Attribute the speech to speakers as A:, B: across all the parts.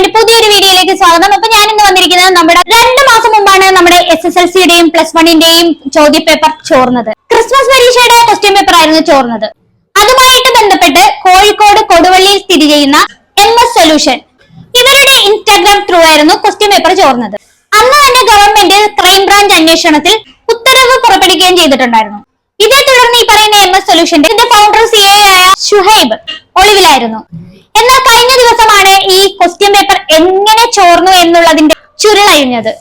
A: എന്റെ പുതിയൊരു വീഡിയോയിലേക്ക് സ്വാഗതം. അപ്പൊ ഞാൻ ഇന്ന് വന്നിരിക്കുന്നത് നമ്മുടെ രണ്ട് മാസം മുമ്പാണ് നമ്മുടെ എസ് എസ് എൽ സിയുടെയും പ്ലസ് വണ്ണിന്റെയും ചോദ്യ പേപ്പർ ചോർന്നത്. ക്രിസ്മസ് പരീക്ഷയുടെ ക്വസ്റ്റ്യൻ പേപ്പർ ആയിരുന്നു ചോർന്നത്. അതുമായിട്ട് ബന്ധപ്പെട്ട് കോഴിക്കോട് കൊടുവള്ളിയിൽ സ്ഥിതി ചെയ്യുന്ന എം എസ് സൊല്യൂഷൻ ഇവരുടെ ഇൻസ്റ്റാഗ്രാം ത്രൂ ആയിരുന്നു ക്വസ്റ്റ്യൻ പേപ്പർ ചോർന്നത്. അന്ന് തന്നെ ഗവൺമെന്റ് ക്രൈംബ്രാഞ്ച് അന്വേഷണത്തിൽ ഉത്തരവ് പുറപ്പെടുവിക്കുകയും ചെയ്തിട്ടുണ്ടായിരുന്നു. ഇതേ തുടർന്ന് ഈ പറയുന്ന എം എസ് സൊല്യൂഷന്റെ ഇതിന്റെ ഫൗണ്ടർ സി എ ആയ ഷുഹൈബ് ഒളിവിലായിരുന്നു. എന്നാൽ കഴിഞ്ഞ ദിവസമാണ് ഈ ക്വസ്റ്റ്യൻ പേപ്പർ എങ്ങനെ ചോർന്നു എന്നുള്ളതിന്റെ ചുരുളഴിഞ്ഞത്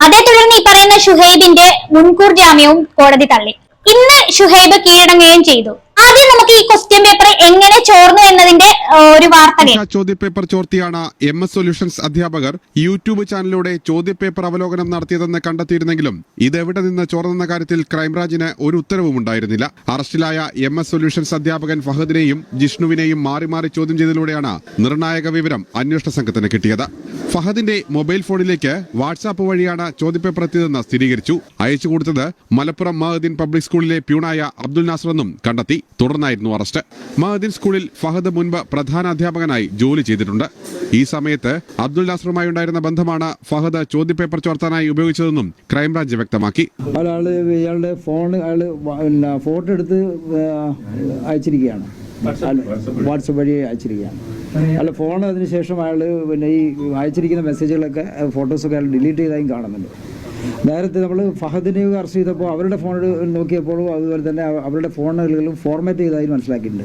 A: അതേ തുടർന്ന് ഈ പറയുന്ന ഷുഹൈബിന്റെ മുൻകൂർ ജാമ്യവും കോടതി തള്ളി. ഇന്ന് ഷുഹൈബ് കീഴടങ്ങുകയും ചെയ്തു. ആദ്യം നമുക്ക് ഈ ക്വസ്റ്റ്യൻ പേപ്പർ എങ്ങനെ ചോർന്നു എന്നതിന്റെ ഒരു വാർത്ത ചോദ്യ
B: ചോദ്യപേപ്പർ ചോർത്തിയാണ് എം എസ് സൊല്യൂഷൻസ് അധ്യാപകർ യൂട്യൂബ് ചാനലിലൂടെ ചോദ്യപേപ്പർ അവലോകനം നടത്തിയതെന്ന് കണ്ടെത്തിയിരുന്നെങ്കിലും ഇത് എവിടെ നിന്ന് ചോർന്നെന്ന കാര്യത്തിൽ ക്രൈംബ്രാഞ്ചിന് ഒരു ഉത്തരവും ഉണ്ടായിരുന്നില്ല. അറസ്റ്റിലായ എം എസ് സൊല്യൂഷൻസ് അധ്യാപകൻ ഫഹദിനെയും ജിഷ്ണുവിനെയും മാറി മാറി ചോദ്യം ചെയ്തതിലൂടെയാണ് നിർണായക വിവരം അന്വേഷണ സംഘത്തിന് കിട്ടിയത്. ഫഹദിന്റെ മൊബൈൽ ഫോണിലേക്ക് വാട്സാപ്പ് വഴിയാണ് ചോദ്യപേപ്പർ എത്തിയതെന്ന് സ്ഥിരീകരിച്ചു. അയച്ചു കൊടുത്തത് മലപ്പുറം മഹദീൻ പബ്ലിക് സ്കൂളിലെ പ്യൂണായ അബ്ദുൽ നാസർ എന്നും കണ്ടെത്തി. തുടർന്നായിരുന്നു അറസ്റ്റ്. മഹദീൻ സ്കൂളിൽ ഫഹദ് മുൻപ് പ്രധാന അധ്യാപകനായി ജോലി ചെയ്തിട്ടുണ്ട്. ഈ സമയത്ത് അബ്ദുൽ നാസറുമായി ഉണ്ടായിരുന്ന ബന്ധമാണ് ഫഹദ് ചോദ്യപേപ്പർ ചോർത്താനായി ഉപയോഗിച്ചതെന്നും ക്രൈംബ്രാഞ്ച് വ്യക്തമാക്കി.
C: ഫോൺ ഫോട്ടോ എടുത്ത് അയച്ചിരിക്കുകയാണ്. വാട്സപ്പ് വഴി അയച്ചിരിക്കുകയാണ്. അല്ല ഫോൺ അതിനുശേഷം അയാൾ പിന്നെ ഈ അയച്ചിരിക്കുന്ന മെസ്സേജുകളൊക്കെ ഫോട്ടോസൊക്കെ അയാൾ ഡിലീറ്റ് ചെയ്തായും കാണുന്നുണ്ട്. നേരത്തെ നമ്മൾ ഫഹദിനെ അറസ്റ്റ് ചെയ്തപ്പോൾ അവരുടെ ഫോൺ നോക്കിയപ്പോഴും അതുപോലെ തന്നെ അവരുടെ ഫോണുകളിലും ഫോർമാറ്റ് ചെയ്തതായി മനസ്സിലാക്കിയിട്ടുണ്ട്.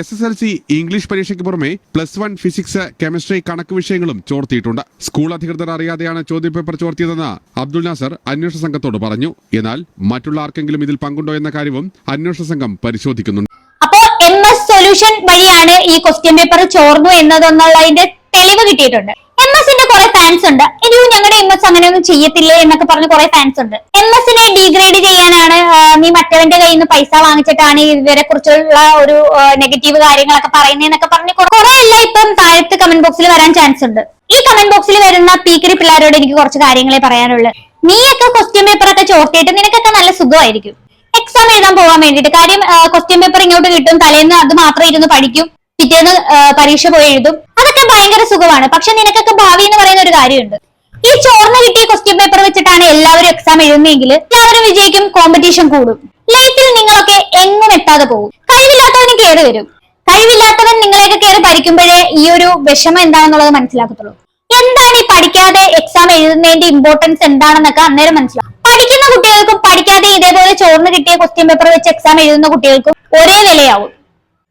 B: S S L C English പരീക്ഷയ്ക്ക് പുറമെ പ്ലസ് വൺ ഫിസിക്സ് കെമിസ്ട്രി കണക്ക് വിഷയങ്ങളും ചോർത്തിയിട്ടുണ്ട്. സ്കൂൾ അധികൃതർ അറിയാതെയാണ് ചോദ്യപേപ്പർ ചോർത്തിയതെന്ന് അബ്ദുൽ നാസർ അന്വേഷണ സംഘത്തോട് പറഞ്ഞു. എന്നാൽ മറ്റുള്ള ആർക്കെങ്കിലും ഇതിൽ പങ്കുണ്ടോ എന്ന കാര്യവും അന്വേഷണ സംഘം പരിശോധിക്കുന്നുണ്ട്.
A: അപ്പോ എം എസ് സൊല്യൂഷൻ വഴിയാണ് ഈ ക്വസ്റ്റ്യൻ പേപ്പർ ചോർന്നു എന്നതെന്നുള്ളതിന്റെ തെളിവ് കിട്ടിയിട്ടുണ്ട്. എം എസിന്റെ കുറെ ഫാൻസ് ഉണ്ട്. ഇനിയും ഞങ്ങളുടെ എം എസ് അങ്ങനെ ഒന്നും ചെയ്യത്തില്ലേ എന്നൊക്കെ പറഞ്ഞ് കുറെ ഫാൻസ് ഉണ്ട്. എം എസിനെ ഡീഗ്രേഡ് ചെയ്യാനാണ് നീ മറ്റവന്റെ കയ്യിൽ നിന്ന് പൈസ വാങ്ങിച്ചിട്ടാണ് ഇവരെ കുറിച്ചുള്ള ഒരു നെഗറ്റീവ് കാര്യങ്ങളൊക്കെ പറയുന്നതെന്നൊക്കെ പറഞ്ഞ് കുറെ എല്ലാം ഇപ്പം താഴത്ത് കമന്റ് ബോക്സിൽ വരാൻ ചാൻസ് ഉണ്ട്. ഈ കമന്റ് ബോക്സിൽ വരുന്ന പീക്കറി പിള്ളേരോട് എനിക്ക് കുറച്ച് കാര്യങ്ങളെ പറയാനുള്ളൂ. നീയൊക്കെ ക്വസ്റ്റ്യൻ പേപ്പർ ഒക്കെ ചോർത്തിയിട്ട് നിനക്കൊക്കെ നല്ല സുഖമായിരിക്കും. എക്സാം എഴുതാൻ പോകാൻ വേണ്ടിയിട്ട്. കാര്യം ക്വസ്റ്റ്യൻ പേപ്പർ ഇങ്ങോട്ട് കിട്ടും തലേന്ന് അത് മാത്രം ഇരുന്ന് പഠിക്കും. പിറ്റേന്ന് പരീക്ഷ പോയി എഴുതും. അതൊക്കെ ഭയങ്കര സുഖമാണ്. പക്ഷെ നിനക്കൊക്കെ ഭാവി എന്ന് പറയുന്ന ഒരു കാര്യമുണ്ട്. ഈ ചോർന്ന് കിട്ടിയ ക്വസ്റ്റ്യൻ പേപ്പർ വെച്ചിട്ടാണ് എല്ലാവരും എക്സാം എഴുതുന്നതെങ്കിൽ എല്ലാവരും വിജയിക്കും കോമ്പറ്റീഷൻ കൂടും. ലൈഫിൽ നിങ്ങളൊക്കെ എങ്ങും എത്താതെ പോകും. കഴിവില്ലാത്തവന് കയറി വരും. കഴിവില്ലാത്തവൻ നിങ്ങളെയൊക്കെ കയറി ഭരിക്കുമ്പോഴേ ഈ ഒരു വിഷമം എന്താണെന്നുള്ളത് മനസ്സിലാക്കത്തുള്ളൂ. എന്താണ് ഈ പഠിക്കാതെ എക്സാം എഴുതുന്നതിന്റെ ഇമ്പോർട്ടൻസ് എന്താണെന്നൊക്കെ അന്നേരം മനസ്സിലാവും. പഠിക്കുന്ന കുട്ടികൾക്കും പഠിക്കാതെ ഇതേപോലെ ചോർന്ന് കിട്ടിയ ക്വസ്റ്റ്യൻ പേപ്പർ വെച്ച് എക്സാം എഴുതുന്ന കുട്ടികൾക്കും ഒരേ വിലയാവും.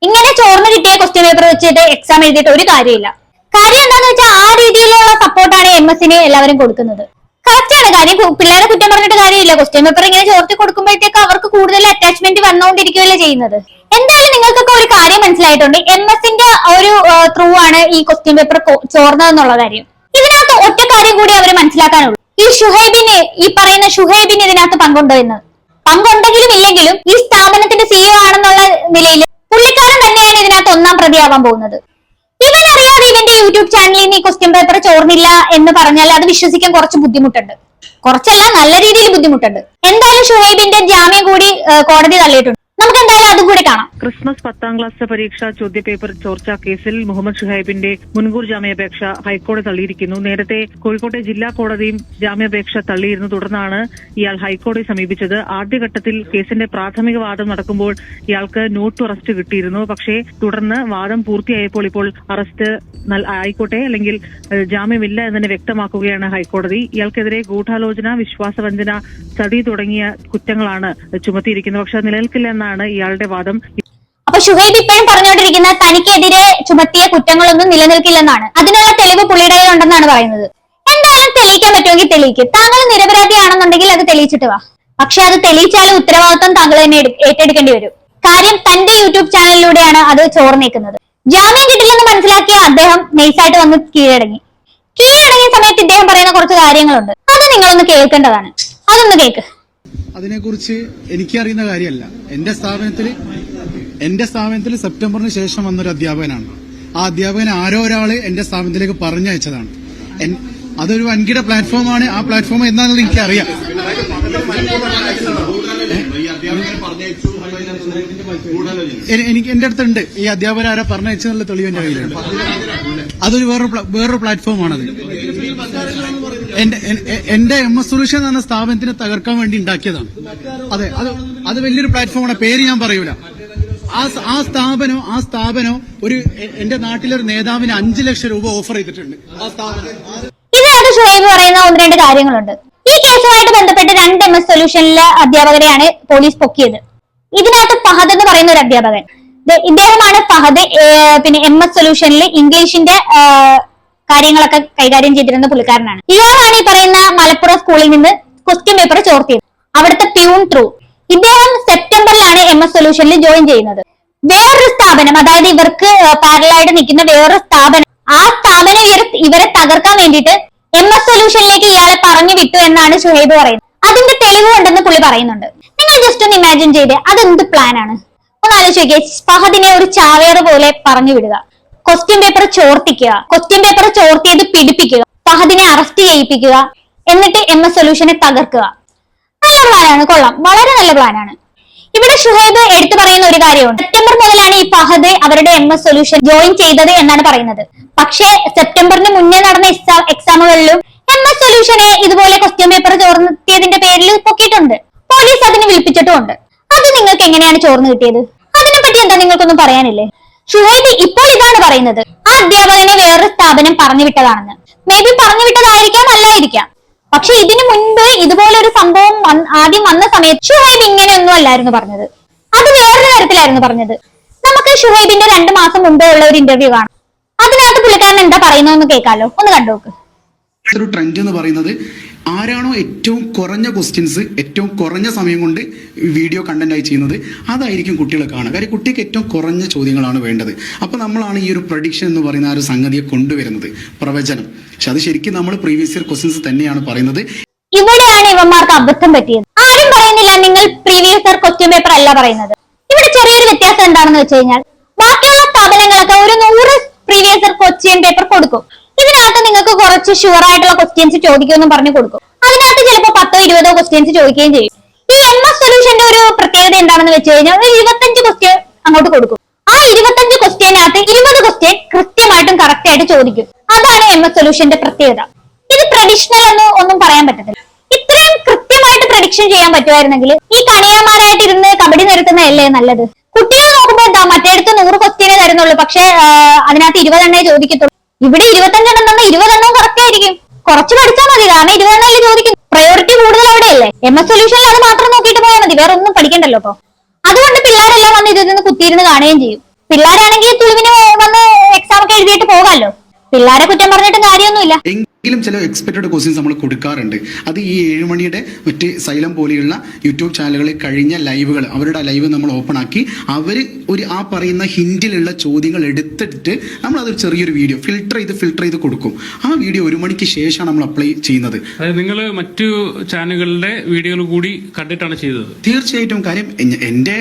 A: ഇങ്ങനെ ചോർന്ന് കിട്ടിയ ക്വസ്റ്റ്യൻ പേപ്പർ വെച്ചിട്ട് എക്സാം എഴുതിയിട്ട് ഒരു കാര്യമില്ല. കാര്യം എന്താണെന്ന് വെച്ചാൽ ആ രീതിയിലുള്ള സപ്പോർട്ടാണ് എം എസിന് എല്ലാവരും കൊടുക്കുന്നത്. കറക്റ്റ് ആണ്. കാര്യം പിള്ളേരെ കുറ്റം പറഞ്ഞിട്ട് കാര്യമില്ല. ക്വസ്റ്റ്യൻ പേപ്പർ ഇങ്ങനെ ചോർത്തി കൊടുക്കുമ്പോഴത്തേക്ക് അവർക്ക് കൂടുതൽ അറ്റാച്ച്മെന്റ് വന്നുകൊണ്ടിരിക്കുകയല്ലേ ചെയ്യുന്നത്. എന്തായാലും നിങ്ങൾക്കൊക്കെ ഒരു കാര്യം മനസ്സിലായിട്ടുണ്ട്. എം എസിന്റെ ഒരു ത്രൂ ആണ് ഈ ക്വസ്റ്റ്യൻ പേപ്പർ ചോർന്നതെന്നുള്ള കാര്യം. ഇതിനകത്ത് ഒറ്റ കാര്യം കൂടി അവർ മനസ്സിലാക്കാനുള്ളൂ. ഈ ഷുഹൈബിന് ഈ പറയുന്ന ഷുഹൈബിന് ഇതിനകത്ത് പങ്കുണ്ടോ എന്ന്? പങ്കുണ്ടെങ്കിലും ഇല്ലെങ്കിലും ഈ സ്ഥാപനത്തിന്റെ സിഇഒ ആണെന്നുള്ള പുള്ളിക്കാരൻ തന്നെയാണ് പ്രതിയാവാൻ പോകുന്നത്. ഇവൻ അറിയാതെ ഇവന്റെ യൂട്യൂബ് ചാനലിൽ ഈ ക്വസ്റ്റ്യൻ പേപ്പർ ചോർന്നില്ല എന്ന് പറഞ്ഞാൽ അത് വിശ്വസിക്കാൻ കുറച്ച് ബുദ്ധിമുട്ടുണ്ട്. കുറച്ചല്ല നല്ല രീതിയിൽ ബുദ്ധിമുട്ടുണ്ട്. എന്തായാലും ഷുഹൈബിന്റെ ജാമ്യം കൂടി കോടതി തള്ളിയിട്ടുണ്ട്. നമുക്ക് എന്തായാലും അതും കൂടി കാണാം.
D: ക്രിസ്മസ് പത്താം ക്ലാസ് പരീക്ഷാ ചോദ്യപേപ്പർ ചോർച്ച കേസിൽ മുഹമ്മദ് ഷുഹൈബിന്റെ മുൻകൂർ ജാമ്യാപേക്ഷ ഹൈക്കോടതി തള്ളിയിരിക്കുന്നു. നേരത്തെ കോഴിക്കോട്ടെ ജില്ലാ കോടതിയും ജാമ്യാപേക്ഷ തള്ളിയിരുന്നു. തുടർന്നാണ് ഇയാൾ ഹൈക്കോടതി സമീപിച്ചത്. ആദ്യഘട്ടത്തിൽ കേസിന്റെ പ്രാഥമിക വാദം നടക്കുമ്പോൾ ഇയാൾക്ക് നോട്ട് അറസ്റ്റ് കിട്ടിയിരുന്നു. പക്ഷേ തുടർന്ന് വാദം പൂർത്തിയായപ്പോൾ ഇപ്പോൾ അറസ്റ്റ് ആയിക്കോട്ടെ അല്ലെങ്കിൽ ജാമ്യമില്ല എന്ന് തന്നെ വ്യക്തമാക്കുകയാണ് ഹൈക്കോടതി. ഇയാൾക്കെതിരെ ഗൂഢാലോചന വിശ്വാസവഞ്ചന ചതി തുടങ്ങിയ കുറ്റങ്ങളാണ് ചുമത്തിയിരിക്കുന്നത്. പക്ഷേ നിലനിൽക്കില്ല നിലനിൽക്കില്ല എന്നാണ് ഇയാളുടെ വാദം.
A: അപ്പൊ ഷുഹൈബ് ഇപ്പോഴും പറഞ്ഞുകൊണ്ടിരിക്കുന്ന തനിക്കെതിരെ ചുമത്തിയ കുറ്റങ്ങളൊന്നും നിലനിൽക്കില്ലെന്നാണ്. അതിനുള്ള തെളിവ് പുള്ളിയുടെ കയ്യിലുണ്ടെന്നാണ് പറയുന്നത്. എന്തായാലും തെളിയിക്കാൻ പറ്റുമെങ്കിൽ തെളിയിക്കും. താങ്കൾ നിരപരാധിയാണെന്നുണ്ടെങ്കിൽ അത് തെളിയിച്ചിട്ട് വാ. പക്ഷെ അത് തെളിയിച്ചാലും ഉത്തരവാദിത്വം താങ്കൾ തന്നെ ഏറ്റെടുക്കേണ്ടി വരും. കാര്യം തന്റെ യൂട്യൂബ് ചാനലിലൂടെയാണ് അത് ചോർന്നേക്കുന്നത് ജാമ്യം കിട്ടില്ലെന്ന് മനസ്സിലാക്കിയ അദ്ദേഹം നൈസായിട്ട് വന്ന് കീഴടങ്ങി. കീഴടങ്ങിയ സമയത്ത് ഇദ്ദേഹം പറയുന്ന കുറച്ച് കാര്യങ്ങളുണ്ട്. അത് നിങ്ങളൊന്ന് കേൾക്കേണ്ടതാണ്. അതൊന്ന് കേൾക്ക്
E: അതിനെക്കുറിച്ച് എനിക്കറിയുന്ന കാര്യമല്ല. എന്റെ സ്ഥാപനത്തിൽ എന്റെ സ്ഥാപനത്തിൽ സെപ്റ്റംബറിന് ശേഷം വന്നൊരു അധ്യാപകനാണ്. ആ അധ്യാപകൻ ആരോ ഒരാൾ എന്റെ സ്ഥാപനത്തിലേക്ക് പറഞ്ഞയച്ചതാണ്. അതൊരു വൻകിട പ്ലാറ്റ്ഫോമാണ്. ആ പ്ലാറ്റ്ഫോം എന്താണെന്ന് എനിക്കറിയാം. എനിക്ക് എന്റെ അടുത്തുണ്ട്. ഈ അധ്യാപകൻ ആരാ പറഞ്ഞയച്ചെന്നുള്ള തെളിവ് എന്റെ കയ്യിലുണ്ട്. അതൊരു വേറൊരു വേറൊരു പ്ലാറ്റ്ഫോമാണത്. എന്റെ എ- എസ് സൊല്യൂഷൻ എന്ന സ്ഥാപനത്തിനെ തകർക്കാൻ വേണ്ടി ഉണ്ടാക്കിയതാണ്. അതെ അത് അത് വലിയൊരു പ്ലാറ്റ്ഫോമാണ്. പേര് ഞാൻ പറയൂല. ആ ആ സ്ഥാപനം ആ സ്ഥാപനം ഒരു എന്റെ നാട്ടിലൊരു നേതാവിന് അഞ്ചു ലക്ഷം രൂപ ഓഫർ ചെയ്തിട്ടുണ്ട്. ആ സ്ഥാപനം
A: ഇതിനകത്ത് ഷുഹൈബ് പറയുന്ന ഒന്ന് രണ്ട് കാര്യങ്ങളുണ്ട്. ഈ കേസുമായിട്ട് ബന്ധപ്പെട്ട് രണ്ട് എം എസ് സൊല്യൂഷനിലെ അധ്യാപകരെയാണ് പോലീസ് പൊക്കിയത്. ഇതിനകത്ത് ഫഹദ് എന്ന് പറയുന്ന ഒരു അധ്യാപകൻ. ഇദ്ദേഹമാണ് ഫഹദ് പിന്നെ എം എസ് സൊല്യൂഷനിൽ ഇംഗ്ലീഷിന്റെ കാര്യങ്ങളൊക്കെ കൈകാര്യം ചെയ്തിരുന്ന പുള്ളിക്കാരനാണ്. ഇയാളാണ് ഈ പറയുന്ന മലപ്പുറം സ്കൂളിൽ നിന്ന് ക്വസ്റ്റ്യൻ പേപ്പർ ചോർത്തിയത്. അവിടുത്തെ പ്യൂൺ ത്രൂ ഇദ്ദേഹം സെപ്റ്റംബറിലാണ് എം എസ് സൊല്യൂഷനിൽ ജോയിൻ ചെയ്യുന്നത്. വേറൊരു സ്ഥാപനം അതായത് ഇവർക്ക് പാരലായിട്ട് നിൽക്കുന്ന വേറൊരു സ്ഥാപനം ആ സ്ഥാപനം ഇവരെ ഇവരെ തകർക്കാൻ വേണ്ടിയിട്ട് എം എസ് സൊല്യൂഷനിലേക്ക് ഇയാളെ പറഞ്ഞു വിട്ടു എന്നാണ് ഷുഹൈബ് പറയുന്നത്. അതിന്റെ തെളിവുണ്ടെന്ന് പുള്ളി പറയുന്നുണ്ട്. നിങ്ങൾ ജസ്റ്റ് ഒന്ന് ഇമാജിൻ ചെയ്തേ അതെന്ത് പ്ലാൻ ആണ്? ഒന്ന് ആലോചിക്കേ ഫഹദിനെ ഒരു ചാവേറ് പോലെ പറഞ്ഞു വിടുക. ക്വസ്റ്റ്യൻ പേപ്പർ ചോർത്തിക്കുക. ക്വസ്റ്റ്യൻ പേപ്പർ ചോർത്തിയത് പിടിപ്പിക്കുക. ഫഹദിനെ അറസ്റ്റ് ചെയ്യിപ്പിക്കുക. എന്നിട്ട് എം എസ് സൊല്യൂഷനെ തകർക്കുക. നല്ല പ്ലാനാണ് കൊള്ളാം. വളരെ നല്ല പ്ലാനാണ് ഇവിടെ ഷുഹൈബ് എടുത്തു പറയുന്ന ഒരു കാര്യമുണ്ട്. സെപ്റ്റംബർ മുതലാണ് ഈ ഫഹദ് അവരുടെ എം എസ് സൊല്യൂഷൻ ജോയിൻ ചെയ്തത് എന്നാണ് പറയുന്നത്. പക്ഷേ സെപ്റ്റംബറിന് മുന്നേ നടന്ന എക്സാ- എക്സാമുകളിലും എം എസ് സൊല്യൂഷനെ ഇതുപോലെ ക്വസ്റ്റ്യൻ പേപ്പർ ചോർന്നെത്തിയതിന്റെ പേരിൽ പൊക്കിയിട്ടുണ്ട്. പോലീസ് അതിന് വിളിപ്പിച്ചിട്ടുമുണ്ട്. അത് നിങ്ങൾക്ക് എങ്ങനെയാണ് ചോർന്ന് കിട്ടിയത്? അതിനെ പറ്റി എന്താ നിങ്ങൾക്കൊന്നും പറയാനില്ലേ? ഷുഹൈബ് ഇപ്പോൾ ഇതാണ് പറയുന്നത്. ആ അധ്യാപകനെ വേറൊരു സ്ഥാപനം പറഞ്ഞു വിട്ടതാണെന്ന്. മേ ബി പറഞ്ഞു വിട്ടതായിരിക്കാം അല്ലായിരിക്കാം പക്ഷെ ഇതിനു മുൻപ് ഇതുപോലെ ഒരു സംഭവം ആദ്യം വന്ന സമയത്ത് ഷുഹൈബ് ഇങ്ങനെയൊന്നും അല്ലായിരുന്നു പറഞ്ഞത്. അത് വേറൊരു തരത്തിലായിരുന്നു പറഞ്ഞത്. നമുക്ക് ഷുഹൈബിന്റെ രണ്ട് മാസം മുമ്പേ ഉള്ള ഒരു ഇന്റർവ്യൂ കാണാം. അതിനകത്ത് പുള്ളിക്കാരൻ എന്താ പറയുന്നതെന്ന് കേൾക്കാലോ. ഒന്ന് കണ്ടു
E: ഒരു ട്രെൻഡ് എന്ന് പറയുന്നത് ആരാണോ ഏറ്റവും കുറഞ്ഞ ക്വസ്റ്റ്യൻസ് ഏറ്റവും കുറഞ്ഞ സമയം കൊണ്ട് വീഡിയോ കണ്ടന്റായി ചെയ്യുന്നത് അതായിരിക്കും കുട്ടികളെ കാണുക. കാര്യം കുട്ടിക്ക് ഏറ്റവും കുറഞ്ഞ ചോദ്യങ്ങളാണ് വേണ്ടത്. അപ്പോൾ നമ്മളാണ് ഈ ഒരു പ്രഡിക്ഷൻ എന്ന് പറയുന്ന ആ ഒരു സംഗതിയെ കൊണ്ടുവരുന്നത്. പ്രവചനം. പക്ഷെ അത് ശരിക്കും നമ്മൾ പ്രീവിയസ് ഇയർ ക്വസ്റ്റ്യൻസ് തന്നെയാണ് പറയുന്നത്.
A: ഇവിടെയാണ് ഇവന്മാർക്ക് അബദ്ധം പറ്റിയത്. ആരും പറയുന്നില്ല നിങ്ങൾ പ്രീവിയസ് ഇയർ ക്വസ്റ്റ്യൻ പേപ്പർ അല്ല പറയുന്നത്. ഇവിടെ ചെറിയൊരു വ്യത്യാസം എന്താണെന്ന് വെച്ച് കഴിഞ്ഞാൽ ബാക്കിയുള്ള സ്ഥാപനങ്ങളൊക്കെ ഒരു നൂറ് പ്രീവിയസ് ഇയർ ക്വസ്റ്റ്യൻ പേപ്പർ കൊടുക്കും. കുറച്ച് ഷുവർ ആയിട്ടുള്ള ക്വസ്റ്റ്യൻസ് ചോദിക്കുമെന്നും പറഞ്ഞു കൊടുക്കും. അതിനകത്ത് ചിലപ്പോൾ പത്തോ ഇരുപതോ ക്വസ്റ്റ്യൻസ് ചോദിക്കുകയും ചെയ്യും. ഈ എം എസ് സൊല്യൂഷന്റെ ഒരു പ്രത്യേകത എന്താണെന്ന് വെച്ച് കഴിഞ്ഞാൽ ഒരു ഇരുപത്തഞ്ച് ക്വസ്റ്റ്യൻ അങ്ങോട്ട് കൊടുക്കും. ആ ഇരുപത്തഞ്ച് ക്വസ്റ്റ്യനകത്ത് ഇരുപത് ക്വസ്റ്റ്യൻ കൃത്യമായിട്ടും കറക്റ്റ് ആയിട്ട് ചോദിക്കും. അതാണ് എം എസ് സൊല്യൂഷന്റെ പ്രത്യേകത. ഇത് ട്രഡീഷണൽ എന്ന് ഒന്നും പറയാൻ പറ്റത്തില്ല. ഇത്രയും കൃത്യമായിട്ട് പ്രഡിക്ഷൻ ചെയ്യാൻ പറ്റുമായിരുന്നെങ്കിൽ ഈ കണിയാമാരായിട്ട് ഇരുന്ന് കബഡി നിരത്തുന്നതല്ലേ നല്ലത്? കുട്ടികൾ നോക്കുമ്പോ എന്താ മറ്റേടത്ത് നൂറ് ക്വസ്റ്റ്യനെ തരുന്നുള്ളൂ പക്ഷെ അതിനകത്ത് ഇരുപതെണ്ണേ ചോദിക്കത്തുള്ളൂ. ഇവിടെ ഇരുപത്തഞ്ചെണ്ണം തന്നെ ഇരുപതെണ്ണവും കറക്റ്റ് ആയിരിക്കും. കുറച്ച് പഠിച്ചാൽ മതി കാരണം ഇരുപതെണ്ണല്ലേ ചോദിക്കും പ്രയോറിറ്റി കൂടുതൽ അവിടെയല്ലേ? എം എസ് സൊല്യൂഷനിൽ അത് മാത്രം നോക്കിയിട്ട് പോയാൽ മതി വേറെ ഒന്നും പഠിക്കണ്ടല്ലോ അപ്പൊ അതുകൊണ്ട് പിള്ളേരെല്ലാം വന്ന് ഇതിൽ നിന്ന് കുത്തിയിരുന്ന് കാണുകയും ചെയ്യും. പിള്ളേരാണെങ്കിൽ തുളുവിന് വന്ന് എക്സാം ഒക്കെ എഴുതിയിട്ട് പോകാമല്ലോ. പിള്ളേരെ കുറ്റം പറഞ്ഞിട്ടും കാര്യമൊന്നുമില്ല.
E: എങ്കിലും ചില എക്സ്പെക്റ്റഡ് ക്വസ്റ്റ്യൻസ് നമ്മൾ കൊടുക്കാറുണ്ട്. അത് ഈ ഏഴുമണിയുടെ മറ്റ് സൈലം പോലെയുള്ള യൂട്യൂബ് ചാനലുകളിൽ കഴിഞ്ഞ ലൈവുകൾ അവരുടെ ലൈവ് നമ്മൾ ഓപ്പൺ ആക്കി അവർ ഒരു ആ പറയുന്ന ഹിൻഡിലുള്ള ചോദ്യങ്ങൾ എടുത്തിട്ട് നമ്മൾ അതൊരു ചെറിയൊരു വീഡിയോ ഫിൽട്ടർ ചെയ്ത് ഫിൽട്ടർ ചെയ്ത് കൊടുക്കും. ആ വീഡിയോ ഒരു മണിക്ക് ശേഷമാണ് നമ്മൾ അപ്ലൈ ചെയ്യുന്നത്.
F: അതായത് നിങ്ങൾ മറ്റു ചാനലുകളുടെ വീഡിയോകൾ കൂടി കണ്ടിട്ടാണ് ചെയ്തത്.
E: തീർച്ചയായിട്ടും കാര്യം എന്റെ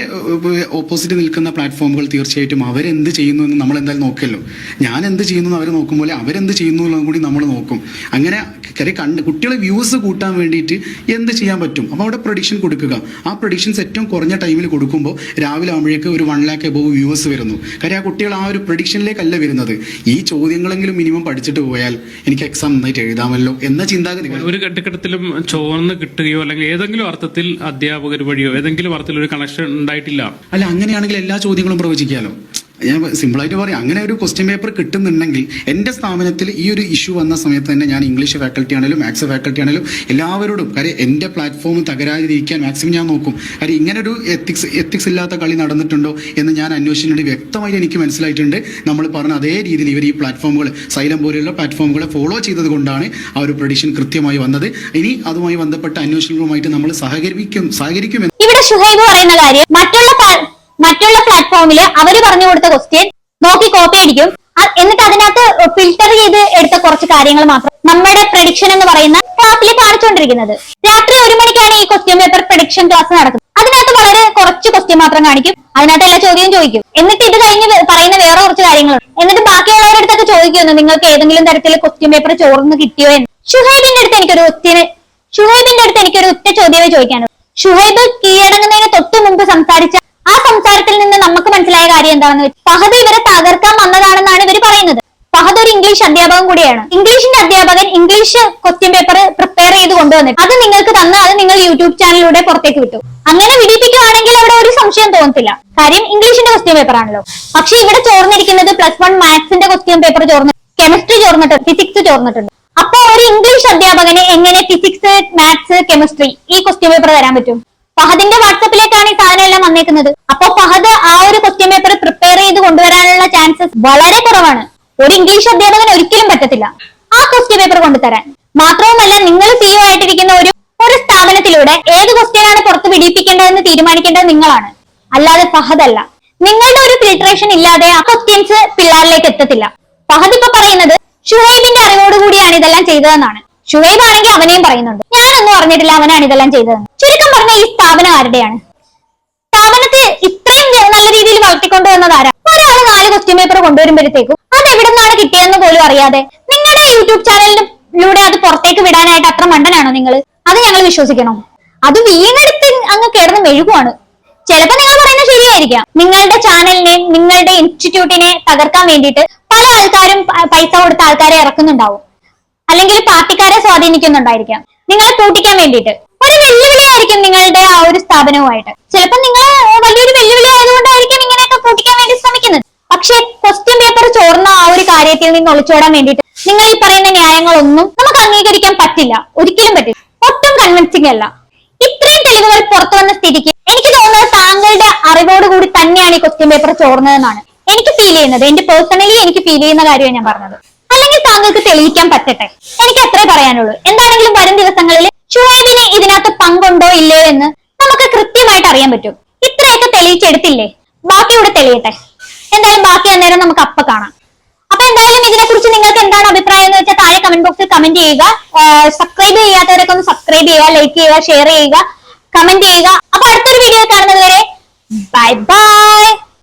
E: ഓപ്പോസിറ്റ് നിൽക്കുന്ന പ്ലാറ്റ്ഫോമുകൾ തീർച്ചയായിട്ടും അവരെന്ത് ചെയ്യുന്നു എന്ന് നമ്മൾ എന്തായാലും നോക്കല്ലോ ഞാൻ എന്ത് ചെയ്യുന്നു എന്ന് അവർ നോക്കും പോലെ അവരെന്ത് ചെയ്യുന്നു എന്നുള്ളതും കൂടി നമ്മൾ നോക്കും. അങ്ങനെ ചെറിയ കണ്ട് കുട്ടികളെ വ്യൂസ് കൂട്ടാൻ വേണ്ടിയിട്ട് എന്ത് ചെയ്യാൻ പറ്റും? അപ്പോൾ അവിടെ പ്രൊഡിക്ഷൻ കൊടുക്കുക. ആ പ്രൊഡിക്ഷൻസ് ഏറ്റവും കുറഞ്ഞ ടൈമിൽ കൊടുക്കുമ്പോൾ രാവിലെ ആകുമ്പോഴേക്ക് ഒരു വൺ ലാക്ക് എബോവ് വ്യൂസ് വരുന്നു. കാര്യം ആ കുട്ടികൾ ആ ഒരു പ്രൊഡിക്ഷനിലേക്കല്ല വരുന്നത്. ഈ ചോദ്യങ്ങളെങ്കിലും മിനിമം പഠിച്ചിട്ട് പോയാൽ എനിക്ക് എക്സാം നന്നായിട്ട് എഴുതാമല്ലോ എന്ന ചിന്താഗതി
F: ഒരു ഘട്ടഘട്ടത്തിലും ചോർന്ന് കിട്ടുകയോ അല്ലെങ്കിൽ ഏതെങ്കിലും അർത്ഥത്തിൽ അധ്യാപകർ വഴിയോ ഏതെങ്കിലും അർത്ഥത്തിൽ ഒരു കണക്ഷൻ ഉണ്ടായിട്ടില്ല.
E: അല്ല അങ്ങനെയാണെങ്കിൽ എല്ലാ ചോദ്യങ്ങളും പ്രവചിക്കാലോ? ഞാൻ സിമ്പിളായിട്ട് പറയാം. അങ്ങനെ ഒരു ക്വസ്റ്റ്യൻ പേപ്പർ കിട്ടുന്നുണ്ടെങ്കിൽ എന്റെ സ്ഥാപനത്തിൽ ഈ ഒരു ഇഷ്യൂ വന്ന സമയത്ത് തന്നെ ഞാൻ ഇംഗ്ലീഷ് ഫാക്കൽറ്റി ആണെങ്കിലും മാത്സ് ഫാക്കൽറ്റി ആണെങ്കിലും എല്ലാവരോടും കാര്യം എന്റെ പ്ലാറ്റ്ഫോം തകരാതിരിക്കാൻ മാക്സിമം ഞാൻ നോക്കും. കാര്യം ഇങ്ങനെ ഒരു എത്തിക്സ് എത്തിക്സ് ഇല്ലാത്ത കളി നടന്നിട്ടുണ്ടോ? എന്ന് ഞാൻ അന്വേഷിച്ചിട്ടുണ്ട് വ്യക്തമായിട്ട് എനിക്ക് മനസ്സിലായിട്ടുണ്ട്. നമ്മൾ പറഞ്ഞ അതേ രീതിയിൽ ഇവർ ഈ പ്ലാറ്റ്ഫോമുകൾ സൈലം പോലെയുള്ള പ്ലാറ്റ്ഫോമുകളെ ഫോളോ ചെയ്തത് കൊണ്ടാണ് ആ ഒരു പ്രഡിഷൻ കൃത്യമായി വന്നത്. ഇനി അതുമായി ബന്ധപ്പെട്ട അന്വേഷണങ്ങളുമായിട്ട് നമ്മൾ സഹകരിക്കും സഹകരിക്കും
A: ഇവിടെ പറയുന്ന കാര്യം മറ്റുള്ള മറ്റുള്ള പ്ലാറ്റ്ഫോമിൽ അവർ പറഞ്ഞു കൊടുത്ത ക്വസ്റ്റ്യൻ നോക്കി കോപ്പി അടിക്കും. എന്നിട്ട് അതിനകത്ത് ഫിൽട്ടർ ചെയ്ത് എടുത്ത കുറച്ച് കാര്യങ്ങൾ മാത്രം നമ്മുടെ പ്രഡിക്ഷൻ എന്ന് പറയുന്ന ക്ലാസ്സിൽ കാണിച്ചുകൊണ്ടിരിക്കുന്നത് രാത്രി ഒരു മണിക്കാണ് ഈ ക്വസ്റ്റ്യൻ പേപ്പർ പ്രഡിക്ഷൻ ക്ലാസ് നടക്കുന്നത്. അതിനകത്ത് വളരെ കുറച്ച് ക്വസ്റ്റ്യൻ മാത്രം കാണിക്കും. അതിനകത്ത് എല്ലാ ചോദ്യവും ചോദിക്കും. എന്നിട്ട് ഇത് കഴിഞ്ഞ് പറയുന്ന വേറെ കുറച്ച് കാര്യങ്ങളുണ്ട് എന്നിട്ട് ബാക്കിയുള്ളവരുടെ അടുത്തൊക്കെ ചോദിക്കുന്നു നിങ്ങൾക്ക് ഏതെങ്കിലും തരത്തിൽ ക്വസ്റ്റ്യൻ പേപ്പർ ചോർന്ന് കിട്ടിയോ എന്ന്. ഷുഹൈബിന്റെ അടുത്ത് എനിക്കൊരു ക്വസ്റ്റ്യന് ഷുഹൈബിന്റെ അടുത്ത് എനിക്കൊരു ഒറ്റ ചോദ്യമേ ചോദിക്കാനുള്ളൂ. ഷുഹൈബ് കീഴടങ്ങുന്നതിന് തൊട്ടു മുമ്പ് സംസാരിച്ച ആ സംസാരത്തിൽ നിന്ന് നമുക്ക് മനസ്സിലായ കാര്യം എന്താണെന്ന് വെച്ചാൽ ഫഹദ് ഇവരെ തകർക്കാൻ വന്നതാണെന്നാണ് ഇവർ പറയുന്നത്. ഫഹദ് ഒരു ഇംഗ്ലീഷ് അധ്യാപകൻ കൂടിയാണ്. ഇംഗ്ലീഷിന്റെ അധ്യാപകൻ ഇംഗ്ലീഷ് ക്വസ്റ്റ്യൻ പേപ്പർ പ്രിപ്പയർ ചെയ്ത് കൊണ്ടുവന്നിട്ട് അത് നിങ്ങൾക്ക് തന്ന് അത് നിങ്ങൾ യൂട്യൂബ് ചാനലിലൂടെ പുറത്തേക്ക് വിട്ടു. അങ്ങനെ വിടിപ്പിക്കുവാണെങ്കിൽ അവിടെ ഒരു സംശയം തോന്നത്തില്ല. കാര്യം ഇംഗ്ലീഷിന്റെ ക്വസ്റ്റ്യൻ പേപ്പർ ആണല്ലോ. പക്ഷെ ഇവിടെ ചോർന്നിരിക്കുന്നത് പ്ലസ് വൺ മാത്സിന്റെ ക്വസ്റ്റ്യൻ പേപ്പർ ചോർന്ന് കെമിസ്ട്രി ചോർന്നിട്ടുണ്ട് ഫിസിക്സ് ചോർന്നിട്ടുണ്ട്. അപ്പൊ ഒരു ഇംഗ്ലീഷ് അധ്യാപകനെ എങ്ങനെ ഫിസിക്സ് മാത്സ് കെമിസ്ട്രി ഈ ക്വസ്റ്റ്യൻ പേപ്പർ തരാൻ പറ്റും? ഫഹദിന്റെ വാട്സപ്പിലേക്കാണ് ഈ സാധനം എല്ലാം വന്നേക്കുന്നത്. അപ്പൊ ഫഹദ് ആ ഒരു ക്വസ്റ്റ്യൻ പേപ്പർ പ്രിപ്പയർ ചെയ്ത് കൊണ്ടുവരാനുള്ള ചാൻസസ് വളരെ കുറവാണ്. ഒരു ഇംഗ്ലീഷ് അധ്യാപകൻ ഒരിക്കലും പറ്റത്തില്ല. ആ ക്വസ്റ്റ്യൻ പേപ്പർ കൊണ്ടുതരാൻ. മാത്രവുമല്ല നിങ്ങൾ സിഇഒ ആയിട്ടിരിക്കുന്ന ഒരു ഒരു സ്ഥാപനത്തിലൂടെ ഏത് ക്വസ്റ്റ്യൻ ആണ് പുറത്ത് പിടിപ്പിക്കേണ്ടതെന്ന് തീരുമാനിക്കേണ്ടത് നിങ്ങളാണ്. അല്ലാതെ ഫഹദ് അല്ല നിങ്ങളുടെ ഒരു ഫിൽട്രേഷൻ ഇല്ലാതെ ആ ക്വസ്റ്റ്യൻസ് പിള്ളേരിലേക്ക് എത്തത്തില്ല. ഫഹദ് ഇപ്പൊ പറയുന്നത് ഷുഹൈബിന്റെ അറിവോടുകൂടിയാണ് ഇതെല്ലാം ചെയ്തതെന്നാണ്. ഷുഹൈബ് ആണെങ്കിൽ അവനെയും പറയുന്നുണ്ട്. ഞാനൊന്നും അറിഞ്ഞിട്ടില്ല അവനാണ് ഇതെല്ലാം ചെയ്തത് ചുരുക്കം പറഞ്ഞ ഈ സ്ഥാപനം ആരുടെയാണ്? സ്ഥാപനത്തെ ഇത്രയും നല്ല രീതിയിൽ വളർത്തിക്കൊണ്ടു വന്നത് ആരാ ഒരാൾ നാല് ക്വസ്റ്റ്യൻ പേപ്പർ കൊണ്ടുവരുമ്പോഴത്തേക്കും അത് എവിടെ നിന്നാണ് കിട്ടിയതെന്ന് പോലും അറിയാതെ നിങ്ങളുടെ യൂട്യൂബ് ചാനലിലൂടെ അത് പുറത്തേക്ക് വിടാനായിട്ട് അത്ര മണ്ടനാണോ നിങ്ങൾ അത് ഞങ്ങൾ വിശ്വസിക്കണം. അത് വീണെടുത്ത് അങ്ങ് കിടന്ന് മെഴുകുവാണ്. ചിലപ്പോ നിങ്ങൾ പറയുന്നത് ശരിയായിരിക്കാം. നിങ്ങളുടെ ചാനലിനെ നിങ്ങളുടെ ഇൻസ്റ്റിറ്റ്യൂട്ടിനെ തകർക്കാൻ വേണ്ടിയിട്ട് പല ആൾക്കാരും പൈസ കൊടുത്ത ആൾക്കാരെ ഇറക്കുന്നുണ്ടാവും. അല്ലെങ്കിൽ പാർട്ടിക്കാരെ സ്വാധീനിക്കുന്നുണ്ടായിരിക്കാം. നിങ്ങളെ കൂട്ടിക്കാൻ വേണ്ടിയിട്ട്. ഒരു വെല്ലുവിളിയായിരിക്കും നിങ്ങളുടെ ആ ഒരു സ്ഥാപനവുമായിട്ട്. ചിലപ്പോൾ നിങ്ങൾ വലിയൊരു വെല്ലുവിളി ആയതുകൊണ്ടായിരിക്കും ഇങ്ങനെയൊക്കെ കൂട്ടിക്കാൻ വേണ്ടി ശ്രമിക്കുന്നത്. പക്ഷെ ക്വസ്റ്റ്യൻ പേപ്പർ ചോർന്ന ആ ഒരു കാര്യത്തിൽ നിന്ന് ഒളിച്ചോടാൻ വേണ്ടിയിട്ട് നിങ്ങൾ ഈ പറയുന്ന ന്യായങ്ങളൊന്നും നമുക്ക് അംഗീകരിക്കാൻ പറ്റില്ല. ഒരിക്കലും പറ്റില്ല. ഒട്ടും കൺവിൻസിംഗ് അല്ല. ഇത്രയും തെളിവുകൾ പുറത്തു വന്ന സ്ഥിതിക്ക് എനിക്ക് തോന്നുന്നത് താങ്കളുടെ അറിവോട് കൂടി തന്നെയാണ് ഈ ക്വസ്റ്റ്യൻ പേപ്പർ ചോർന്നതെന്നാണ് എനിക്ക് ഫീൽ ചെയ്യുന്നത്. എന്റെ പേഴ്സണലി എനിക്ക് ഫീൽ ചെയ്യുന്ന കാര്യമാണ് ഞാൻ പറഞ്ഞത്. അല്ലെങ്കിൽ താങ്കൾക്ക് തെളിയിക്കാൻ പറ്റട്ടെ? എനിക്ക് അത്രേ പറയാനുള്ളൂ. എന്താണെങ്കിലും വരും ദിവസങ്ങളിൽ ഷുഹൈബിന് ഇതിനകത്ത് പങ്കുണ്ടോ ഇല്ലയോ എന്ന് നമുക്ക് കൃത്യമായിട്ട് അറിയാൻ പറ്റും. ഇത്രയൊക്കെ തെളിയിച്ചെടുത്തില്ലേ? ബാക്കി ഇവിടെ തെളിയട്ടെ. എന്തായാലും ബാക്കി അന്നേരം നമുക്ക് അപ്പ കാണാം. അപ്പൊ എന്തായാലും ഇതിനെ കുറിച്ച് നിങ്ങൾക്ക് എന്താണ് അഭിപ്രായം എന്ന് വെച്ചാൽ താഴെ കമന്റ് ബോക്സിൽ കമന്റ് ചെയ്യുക. സബ്സ്ക്രൈബ് ചെയ്യാത്തവരൊക്കെ ഒന്ന് സബ്സ്ക്രൈബ് ചെയ്യുക ലൈക്ക് ചെയ്യുക ഷെയർ ചെയ്യുക കമന്റ് ചെയ്യുക. അപ്പൊ അടുത്തൊരു വീഡിയോ കാണുന്നത് വരെ ബൈ ബൈ